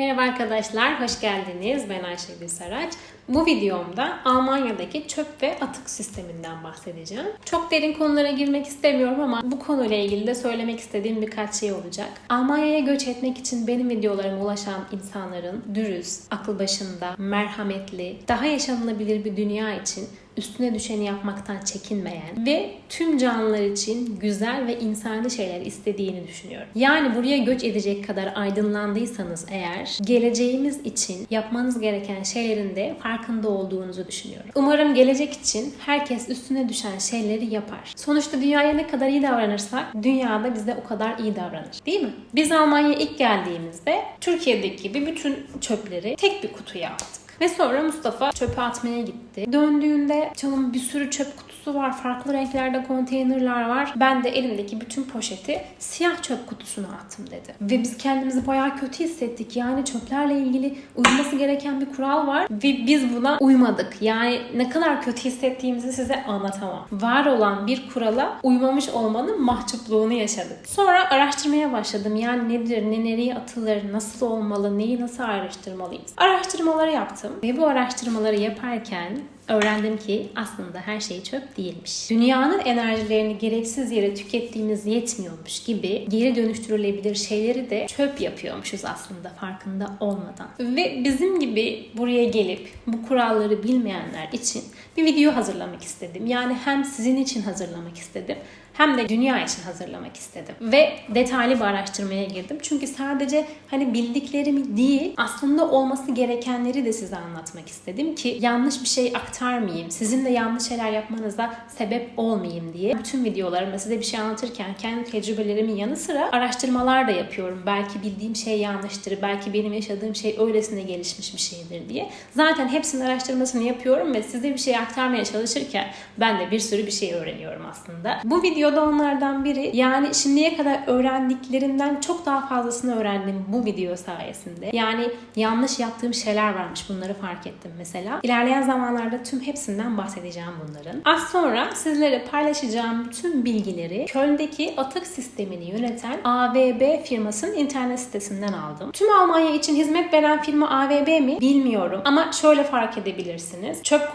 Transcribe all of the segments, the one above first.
Merhaba arkadaşlar, hoş geldiniz. Ben Ayşegül Saraç. Bu videomda Almanya'daki çöp ve atık sisteminden bahsedeceğim. Çok derin konulara girmek istemiyorum ama bu konuyla ilgili de söylemek istediğim birkaç şey olacak. Almanya'ya göç etmek için benim videolarıma ulaşan insanların dürüst, akıl başında, merhametli, daha yaşanılabilir bir dünya için üstüne düşeni yapmaktan çekinmeyen ve tüm canlılar için güzel ve insani şeyler istediğini düşünüyorum. Yani buraya göç edecek kadar aydınlandıysanız eğer geleceğimiz için yapmanız gereken şeylerin de farkında olduğunuzu düşünüyorum. Umarım gelecek için herkes üstüne düşen şeyleri yapar. Sonuçta dünyaya ne kadar iyi davranırsak dünyada bize o kadar iyi davranır. Değil mi? Biz Almanya'ya ilk geldiğimizde Türkiye'deki gibi bütün çöpleri tek bir kutuya attık. Ve sonra Mustafa çöpe atmaya gitti. Döndüğünde canım bir sürü çöp kutusu var. Farklı renklerde konteynerler var. Ben de elimdeki bütün poşeti siyah çöp kutusuna attım dedi. Ve biz kendimizi bayağı kötü hissettik. Yani çöplerle ilgili uyulması gereken bir kural var. Ve biz buna uymadık. Yani ne kadar kötü hissettiğimizi size anlatamam. Var olan bir kurala uymamış olmanın mahcupluğunu yaşadık. Sonra araştırmaya başladım. Yani nedir, ne nereye atılır, nasıl olmalı, neyi nasıl ayrıştırmalıyız. Araştırmaları yaptım. Ve bu araştırmaları yaparken öğrendim ki aslında her şey çöp değilmiş. Dünyanın enerjilerini gereksiz yere tükettiğimiz yetmiyormuş gibi geri dönüştürülebilir şeyleri de çöp yapıyormuşuz aslında farkında olmadan. Ve bizim gibi buraya gelip bu kuralları bilmeyenler için bir video hazırlamak istedim. Yani hem sizin için hazırlamak istedim hem de dünya için hazırlamak istedim. Ve detaylı bir araştırmaya girdim. Çünkü sadece hani bildiklerimi değil aslında olması gerekenleri de size anlatmak istedim ki yanlış bir şey aktarmayayım. Sizin de yanlış şeyler yapmanıza sebep olmayayım diye. Bütün videolarımda size bir şey anlatırken kendi tecrübelerimin yanı sıra araştırmalar da yapıyorum. Belki bildiğim şey yanlıştır. Belki benim yaşadığım şey öylesine gelişmiş bir şeydir diye. Zaten hepsinin araştırmasını yapıyorum ve size bir şey aktarmaya çalışırken ben de bir sürü bir şey öğreniyorum aslında. Bu video da onlardan biri. Yani şimdiye kadar öğrendiklerimden çok daha fazlasını öğrendim bu video sayesinde. Yani yanlış yaptığım şeyler varmış. Bunları fark ettim mesela. İlerleyen zamanlarda tüm hepsinden bahsedeceğim bunların. Az sonra sizlere paylaşacağım bütün bilgileri Köln'deki atık sistemini yöneten AVB firmasının internet sitesinden aldım. Tüm Almanya için hizmet veren firma AVB mi bilmiyorum ama şöyle fark edebilirsiniz. Çöp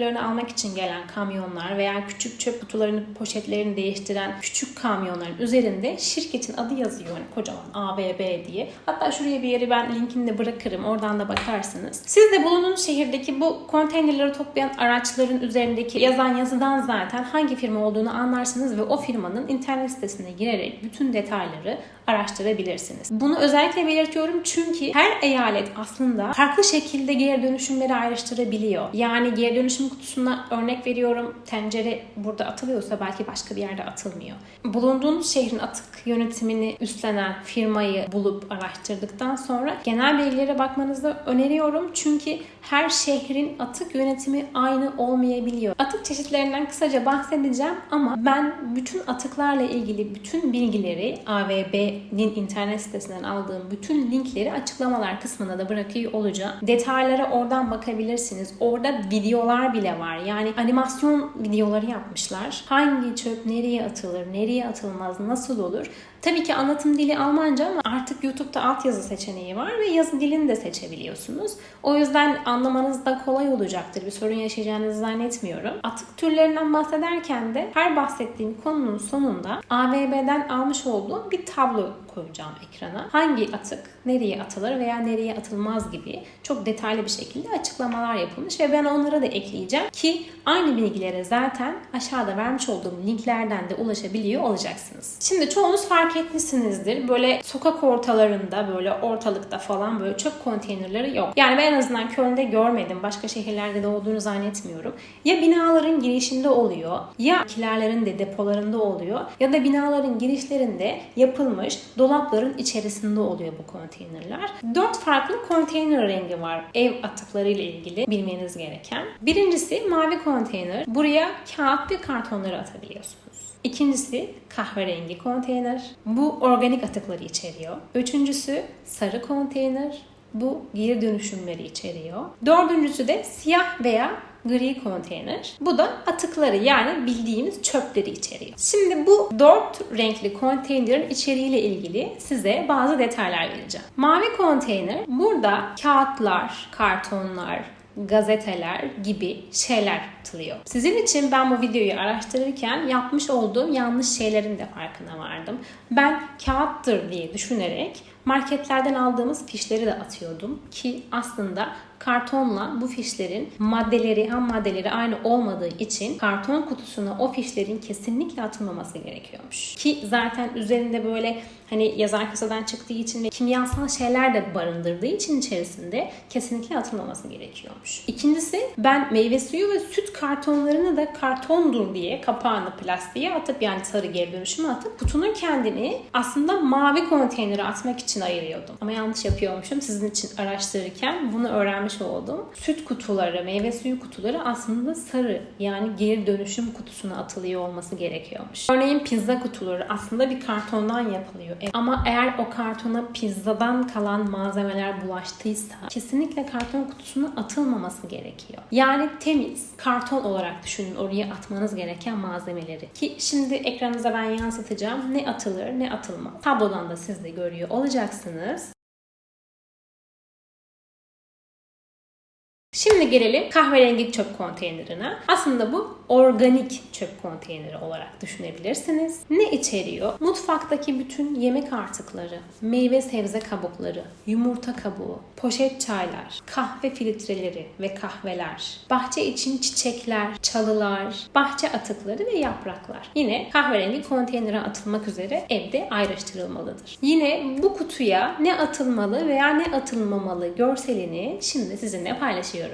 konteynerlerini almak için gelen kamyonlar veya küçük çöp kutularını, poşetlerini değiştiren küçük kamyonların üzerinde şirketin adı yazıyor. Yani kocaman AVB diye. Hatta şuraya bir yeri ben linkini de bırakırım. Oradan da bakarsınız. Siz de bulunduğunuz şehirdeki bu konteynerleri toplayan araçların üzerindeki yazan yazıdan zaten hangi firma olduğunu anlarsınız ve o firmanın internet sitesine girerek bütün detayları araştırabilirsiniz. Bunu özellikle belirtiyorum çünkü her eyalet aslında farklı şekilde geri dönüşümleri ayrıştırabiliyor. Yani geri dönüşüm kutusuna örnek veriyorum tencere burada atılıyorsa belki başka bir yerde atılmıyor. Bulunduğunuz şehrin atık yönetimini üstlenen firmayı bulup araştırdıktan sonra genel bilgilere bakmanızı öneriyorum. Çünkü her şehrin atık yönetimi aynı olmayabiliyor. Atık çeşitlerinden kısaca bahsedeceğim ama ben bütün atıklarla ilgili bütün bilgileri AVB'nin internet sitesinden aldığım bütün linkleri açıklamalar kısmına da bırakıyor olacağım. Detaylara oradan bakabilirsiniz. Orada videolar bile var. Yani animasyon videoları yapmışlar. Hangi çöp nereye atılır, nereye atılmaz, nasıl olur? Tabii ki anlatım dili Almanca ama artık YouTube'da altyazı seçeneği var ve yazı dilini de seçebiliyorsunuz. O yüzden anlamanız da kolay olacaktır. Bir sorun yaşayacağınızı zannetmiyorum. Atık türlerinden bahsederken de her bahsettiğim konunun sonunda AVB'den almış olduğum bir tablo koyacağım ekrana. Hangi atık nereye atılır veya nereye atılmaz gibi çok detaylı bir şekilde açıklamalar yapılmış ve ben onlara da ekleyeceğim ki aynı bilgilere zaten aşağıda vermiş olduğum linklerden de ulaşabiliyor olacaksınız. Şimdi çoğunuz fark etmişsinizdir. Böyle sokak ortalarında böyle ortalıkta falan böyle çöp konteynerleri yok. Yani ben en azından Köln'de görmedim. Başka şehirlerde de olduğunu zannetmiyorum. Ya binaların girişinde oluyor ya kilerlerin de depolarında oluyor ya da binaların girişlerinde yapılmış dolapların içerisinde oluyor bu konteynerler. Dört farklı konteyner rengi var ev atıkları ilgili bilmeniz gereken. Birincisi mavi konteyner. Buraya kağıt ve kartonları atabiliyorsunuz. İkincisi kahverengi konteyner. Bu organik atıkları içeriyor. Üçüncüsü sarı konteyner. bu geri dönüşümleri içeriyor. Dördüncüsü de siyah veya gri konteyner. Bu da atıkları yani bildiğimiz çöpleri içeriyor. Şimdi bu dört renkli konteynerin içeriğiyle ilgili size bazı detaylar vereceğim. Mavi konteyner burada kağıtlar, kartonlar, gazeteler gibi şeyler atılıyor. Sizin için ben bu videoyu araştırırken yapmış olduğum yanlış şeylerin de farkına vardım. Ben kağıttır diye düşünerek marketlerden aldığımız fişleri de atıyordum ki aslında kartonla bu fişlerin maddeleri, ham maddeleri aynı olmadığı için karton kutusuna o fişlerin kesinlikle atılmaması gerekiyormuş. Ki zaten üzerinde böyle hani yazar kasadan çıktığı için ve kimyasal şeyler de barındırdığı için içerisinde kesinlikle atılmaması gerekiyormuş. İkincisi ben meyve suyu ve süt kartonlarını da kartondur diye kapağını plastiğe atıp yani sarı geri dönüşüme atıp kutunun kendini aslında mavi konteynere atmak için ayırıyordum. Ama yanlış yapıyormuşum. Sizin için araştırırken bunu öğrenmiş oldum. Süt kutuları, meyve suyu kutuları aslında sarı yani geri dönüşüm kutusuna atılıyor olması gerekiyormuş. Örneğin pizza kutuları aslında bir kartondan yapılıyor. E, ama eğer o kartona pizzadan kalan malzemeler bulaştıysa kesinlikle karton kutusuna atılmaması gerekiyor. Yani temiz karton olarak düşünün oraya atmanız gereken malzemeleri. Ki şimdi ekranınıza ben yansıtacağım. Ne atılır ne atılmaz. Tablodan da siz de görüyor olacaksınız. Şimdi gelelim kahverengi çöp konteynerine. Aslında bu organik çöp konteyneri olarak düşünebilirsiniz. Ne içeriyor? Mutfaktaki bütün yemek artıkları, meyve sebze kabukları, yumurta kabuğu, poşet çaylar, kahve filtreleri ve kahveler, bahçe için çiçekler, çalılar, bahçe atıkları ve yapraklar. Yine kahverengi konteynere atılmak üzere evde ayrıştırılmalıdır. Yine bu kutuya ne atılmalı veya ne atılmamalı görselini şimdi sizinle paylaşıyorum.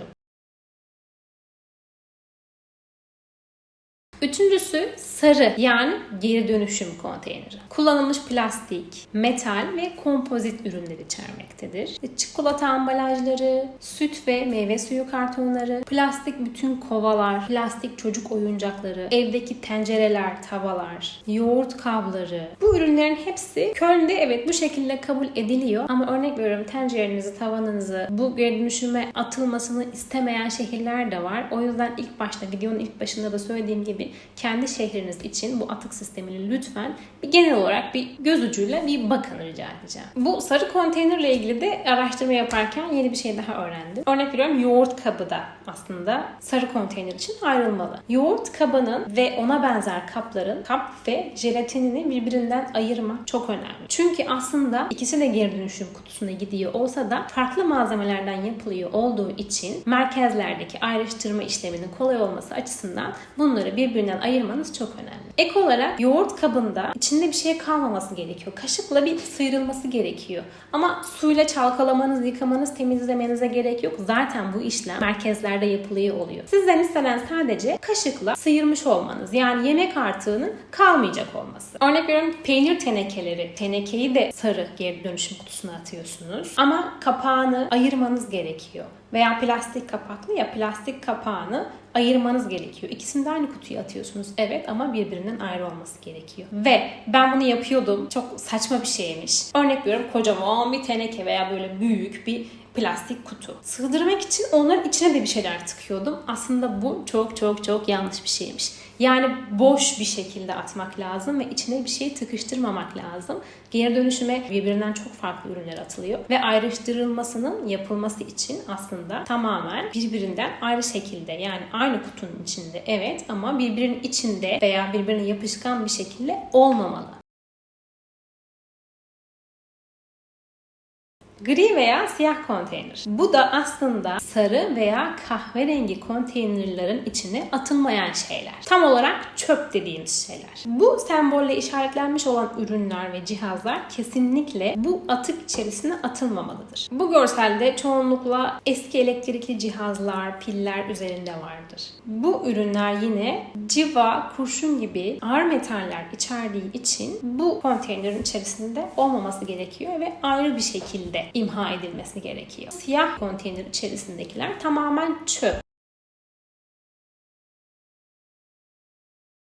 Üçüncüsü sarı yani geri dönüşüm konteyneri. Kullanılmış plastik, metal ve kompozit ürünler içermektedir. Çikolata ambalajları, süt ve meyve suyu kartonları, plastik bütün kovalar, plastik çocuk oyuncakları, evdeki tencereler, tavalar, yoğurt kabları. Bu ürünlerin hepsi Köln'de evet bu şekilde kabul ediliyor ama örnek veriyorum tencerenizi, tavanınızı bu geri dönüşüme atılmasını istemeyen şehirler de var. O yüzden ilk başta videonun ilk başında da söylediğim gibi kendi şehriniz için bu atık sistemini lütfen bir genel olarak bir göz ucuyla bir bakın rica edeceğim. Bu sarı konteynerle ilgili de araştırma yaparken yeni bir şey daha öğrendim. Örnek veriyorum yoğurt kabı da aslında sarı konteyner için ayrılmalı. Yoğurt kabının ve ona benzer kapların kap ve jelatinini birbirinden ayırmak çok önemli. Çünkü aslında ikisi de geri dönüşüm kutusuna gidiyor olsa da farklı malzemelerden yapılıyor olduğu için merkezlerdeki ayrıştırma işleminin kolay olması açısından bunları birbirinden ayırmanız çok önemli. Ek olarak yoğurt kabında içinde bir şey kalmaması gerekiyor. Kaşıkla bir sıyrılması gerekiyor. Ama suyla çalkalamanız, yıkamanız, temizlemenize gerek yok. Zaten bu işlem merkezlerde yapılıyor oluyor. Sizden istenen sadece kaşıkla sıyırmış olmanız. Yani yemek artığının kalmayacak olması. Örnek veriyorum peynir tenekeleri. Tenekeyi de sarı geri dönüşüm kutusuna atıyorsunuz. Ama kapağını ayırmanız gerekiyor veya plastik kapaklı ya plastik kapağını ayırmanız gerekiyor. İkisini de aynı kutuya atıyorsunuz. Evet ama birbirinden ayrı olması gerekiyor. Ve ben bunu yapıyordum. Çok saçma bir şeymiş. Örnek veriyorum kocaman bir teneke veya böyle büyük bir plastik kutu. Sığdırmak için onların içine de bir şeyler tıkıyordum. Aslında bu çok çok çok yanlış bir şeymiş. Yani boş bir şekilde atmak lazım ve içine bir şey tıkıştırmamak lazım. Geri dönüşüme birbirinden çok farklı ürünler atılıyor ve ayrıştırılmasının yapılması için aslında tamamen birbirinden ayrı şekilde yani aynı kutunun içinde evet ama birbirinin içinde veya birbirine yapışkan bir şekilde olmamalı. Gri veya siyah konteyner. Bu da aslında sarı veya kahverengi konteynerlerin içine atılmayan şeyler. Tam olarak çöp dediğimiz şeyler. Bu sembolle işaretlenmiş olan ürünler ve cihazlar kesinlikle bu atık içerisine atılmamalıdır. Bu görselde çoğunlukla eski elektrikli cihazlar, piller üzerinde vardır. Bu ürünler yine civa, kurşun gibi ağır metaller içerdiği için bu konteynerin içerisinde olmaması gerekiyor ve ayrı bir şekilde imha edilmesi gerekiyor. Siyah konteyner içerisindekiler tamamen çöp.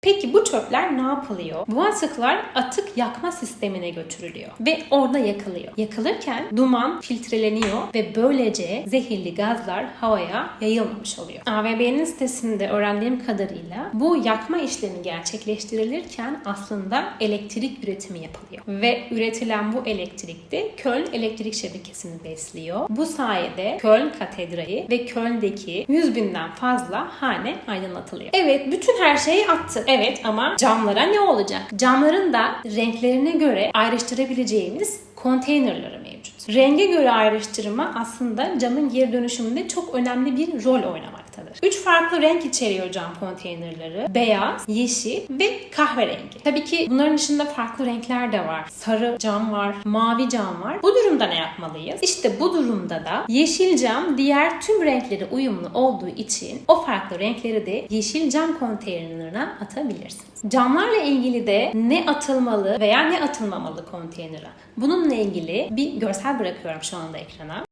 Peki bu çöpler ne yapılıyor? Bu atıklar atık yakma sistemine götürülüyor ve orada yakılıyor. Yakılırken duman filtreleniyor ve böylece zehirli gazlar havaya yayılmamış oluyor. AVB'nin sitesinde öğrendiğim kadarıyla bu yakma işlemi gerçekleştirilirken aslında elektrik üretimi yapılıyor. Ve üretilen bu elektrik de Köln elektrik şebekesini besliyor. Bu sayede Köln katedrali ve Köln'deki 100 binden fazla hane aydınlatılıyor. Evet bütün her şeyi attık. Evet ama camlara ne olacak? Camların da renklerine göre ayrıştırabileceğimiz konteynerları mevcut. Renge göre ayrıştırma aslında camın geri dönüşümünde çok önemli bir rol oynamaktadır. Üç farklı renk içeriyor cam konteynerları. Beyaz, yeşil ve kahverengi. Tabii ki bunların dışında farklı renkler de var. Sarı cam var, mavi cam var. Bu durumda ne yapmalıyız? İşte bu durumda da yeşil cam diğer tüm renkleri uyumlu olduğu için o farklı renkleri de yeşil cam konteynerine atabilirsiniz. Camlarla ilgili de ne atılmalı veya ne atılmamalı konteynere? Bununla ilgili bir görsel bırakıyorum şu anda ekrana.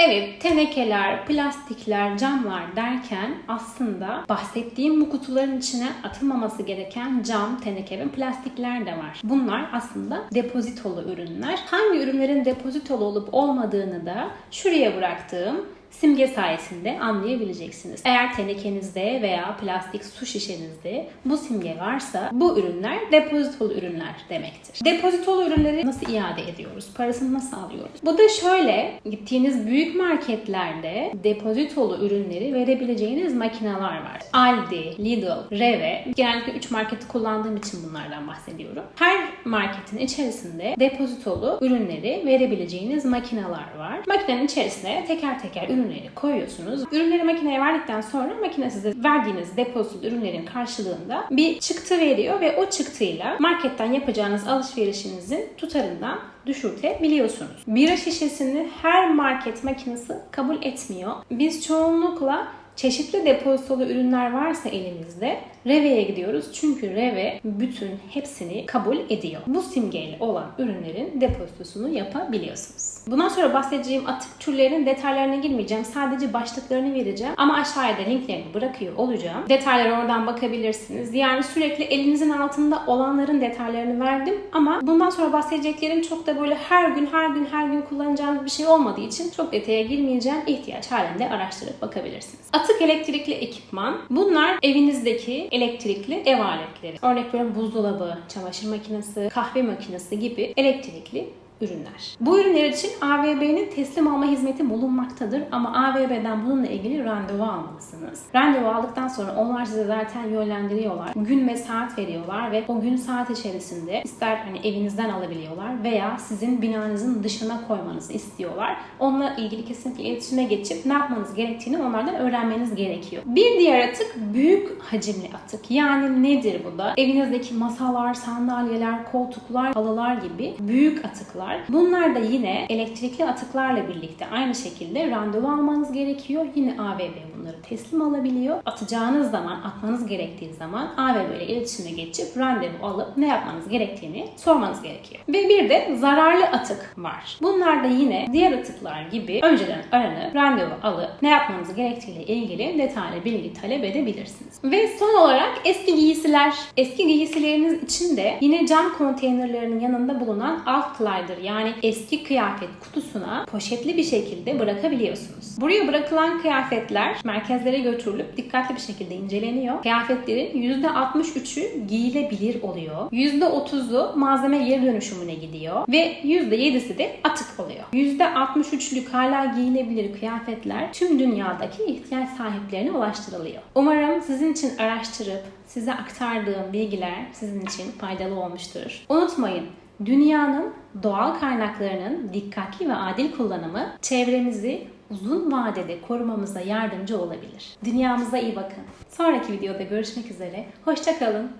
Evet, tenekeler, plastikler, camlar derken aslında bahsettiğim bu kutuların içine atılmaması gereken cam, teneke ve plastikler de var. Bunlar aslında depozitolu ürünler. Hangi ürünlerin depozitolu olup olmadığını da şuraya bıraktığım simge sayesinde anlayabileceksiniz. Eğer tenekenizde veya plastik su şişenizde bu simge varsa bu ürünler depozitolu ürünler demektir. Depozitolu ürünleri nasıl iade ediyoruz? Parasını nasıl alıyoruz? Bu da şöyle gittiğiniz büyük marketlerde depozitolu ürünleri verebileceğiniz makineler var. Aldi, Lidl, Reve. Genellikle 3 marketi kullandığım için bunlardan bahsediyorum. Her marketin içerisinde depozitolu ürünleri verebileceğiniz makineler var. Makinenin içerisine teker teker ürünleri koyuyorsunuz. Ürünleri makineye verdikten sonra makine size verdiğiniz depozitolu ürünlerin karşılığında bir çıktı veriyor ve o çıktıyla marketten yapacağınız alışverişinizin tutarından düşürtebiliyorsunuz. Bira şişesini her market makinesi kabul etmiyor. Biz çoğunlukla çeşitli depozitolu ürünler varsa elimizde Reve'ye gidiyoruz. Çünkü Reve bütün hepsini kabul ediyor. Bu simgeyle olan ürünlerin depozitosunu yapabiliyorsunuz. Bundan sonra bahsedeceğim atık türlerinin detaylarına girmeyeceğim. Sadece başlıklarını vereceğim. Ama aşağıya da linklerini bırakıyor olacağım. Detaylara oradan bakabilirsiniz. Yani sürekli elinizin altında olanların detaylarını verdim. Ama bundan sonra bahsedeceklerim çok da böyle her gün her gün her gün kullanacağınız bir şey olmadığı için çok detaya girmeyeceğim. İhtiyaç halinde araştırıp bakabilirsiniz. Atık elektrikli ekipman. Bunlar evinizdeki elektrikli ev aletleri. Örnek veriyorum buzdolabı, çamaşır makinesi, kahve makinesi gibi elektrikli ürünler. Bu ürünler için AVB'nin teslim alma hizmeti bulunmaktadır ama AVB'den bununla ilgili randevu almalısınız. Randevu aldıktan sonra onlar size zaten yönlendiriyorlar. Gün ve saat veriyorlar ve o gün saat içerisinde ister hani evinizden alabiliyorlar veya sizin binanızın dışına koymanızı istiyorlar. Onunla ilgili kesinlikle iletişime geçip ne yapmanız gerektiğini onlardan öğrenmeniz gerekiyor. Bir diğer atık büyük hacimli atık. Yani nedir bu da? Evinizdeki masalar, sandalyeler, koltuklar, halılar gibi büyük atıklar var. Bunlar da yine elektrikli atıklarla birlikte aynı şekilde randevu almanız gerekiyor. Yine AVB bunları teslim alabiliyor. Atacağınız zaman, atmanız gerektiği zaman AVB ile iletişime geçip randevu alıp ne yapmanız gerektiğini sormanız gerekiyor. Ve bir de zararlı atık var. Bunlar da yine diğer atıklar gibi önceden aranıp randevu alıp ne yapmanız gerektiğiyle ilgili detaylı bilgi talep edebilirsiniz. Ve son olarak eski giysiler. Eski giysileriniz için de yine cam konteynerlerinin yanında bulunan alt slider yani eski kıyafet kutusuna poşetli bir şekilde bırakabiliyorsunuz. Buraya bırakılan kıyafetler merkezlere götürülüp dikkatli bir şekilde inceleniyor. Kıyafetlerin %63'ü giyilebilir oluyor. %30'u malzeme geri dönüşümüne gidiyor ve %7'si de atık oluyor. %63'lük hala giyilebilir kıyafetler tüm dünyadaki ihtiyaç sahiplerine ulaştırılıyor. Umarım sizin için araştırıp size aktardığım bilgiler sizin için faydalı olmuştur. Unutmayın Dünyanın doğal kaynaklarının dikkatli ve adil kullanımı çevremizi uzun vadede korumamıza yardımcı olabilir. Dünyamıza iyi bakın. Sonraki videoda görüşmek üzere. Hoşçakalın.